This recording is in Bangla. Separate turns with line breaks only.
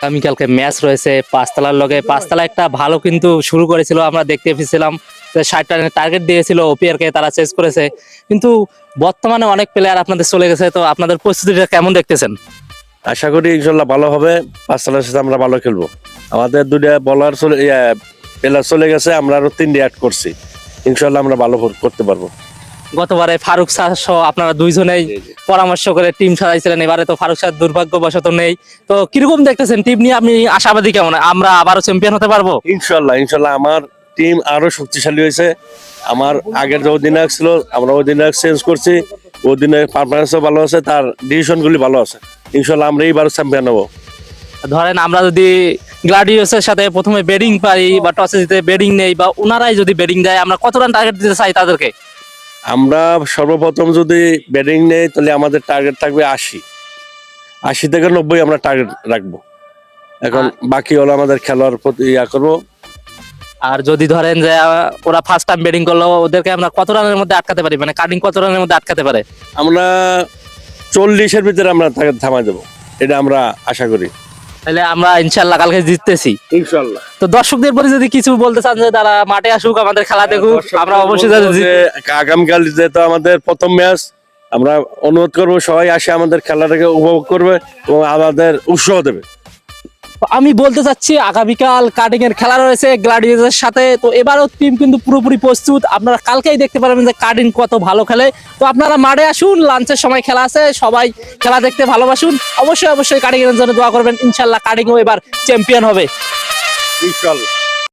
আগামীকালকে ম্যাচ রয়েছে, পাঁচতলার লগে। পাঁচতলা একটা ভালো কিন্তু শুরু করেছিল, আমরা দেখতে পেয়েছিলাম ষাট রানের টার্গেট দিয়েছিল ওপিআর কে তারা চেস করেছে। কিন্তু বর্তমানে অনেক প্লেয়ার আপনাদের চলে গেছে, তো আপনাদের প্রস্তুতিটা কেমন দেখতেছেন?
আশা করি ইনশাল্লাহ ভালো হবে, পাঁচতলার সাথে আমরা ভালো খেলব। আমাদের দুটা বলার চলে প্লেয়ার চলে গেছে, আমরা আরও তিনটে অ্যাড করছি। ইনশাল্লাহ আমরা ভালো করতে পারব।
গতবারে ফারুক শাহ সহ আপনারা দুইজনেই পরামর্শ করে টিম সাজাইছিলেন। এবারে তো ফারুক শাহ দুর্ভাগ্যবশত নেই। তো কীরকম দেখতেছেন? টিম নিয়ে আপনি আশাবাদী কেমন? আমরা আবারও চ্যাম্পিয়ন হতে পারব?
ইনশাল্লাহ ইনশাল্লাহ। আমার টিম আরও শক্তিশালী হয়েছে। আমার আগের যে অধিনায়ক ছিল আমরা অধিনায়ক চেঞ্জ করছি। অধিনায়ক পারফরমেন্সও ভালো আছে তার ডিসিশন গুলি ভালো আছে। ইনশাল্লাহ আমরা এইবার চ্যাম্পিয়ন হব।
ধরেন আমরা যদি গ্লাডিওসের সাথে প্রথমে ব্যাটিং পাই বা টসে জিতে ব্যাটিং নেই বা ওনারাই যদি ব্যাটিং দেয় আমরা কত রান টার্গেট দিতে চাই তাদেরকে?
আমরা সর্বপ্রথম যদি ব্যাটিং নেই তাহলে আমাদের টার্গেট থাকবে আশি। আশি থেকে নব্বই আমরা টার্গেট রাখব। এখন বাকি হলো আমাদের খেলোয়াড় প্রতি ইয়া করব।
আর যদি ধরেন যে ওরা ফার্স্ট টাইম ব্যাটিং করল ওদেরকে আমরা কত রানের মধ্যে আটকাতে পারি? মানে কাটিং কত রানের মধ্যে আটকাতে পারে?
আমরা চল্লিশের ভিতরে আমরা থামাই দেবো। এটা আমরা আশা করি।
তাহলে আমরা ইনশাল্লাহ কালকে জিততেছি।
ইনশাল্লাহ।
তো দর্শকদের পরে যদি কিছু বলতে চান যে তারা মাঠে আসুক আমাদের খেলা দেখুক আমরা অবশ্যই
আগামীকাল যেহেতু আমাদের প্রথম ম্যাচ আমরা অনুরোধ করব সবাই আসে আমাদের খেলাটাকে উপভোগ করবে এবং আমাদের উৎসাহ দেবে।
আমি বলতে চাচ্ছি, আগামীকাল কাটিং এর খেলা রয়েছে গ্লাডিয়েটার সাথে। তো এবারও টিম কিন্তু পুরোপুরি প্রস্তুত। আপনারা কালকেই দেখতে পারবেন যে কাটিং কত ভালো খেলে। তো আপনারা মাঠে আসুন লাঞ্চের সময় খেলা আছে, সবাই খেলা দেখতে ভালোবাসুন। অবশ্যই অবশ্যই কাটিং এর জন্য দোয়া করবেন। ইনশাল্লাহ কাটিংও এবার চ্যাম্পিয়ন হবে।
ইনশাল্লাহ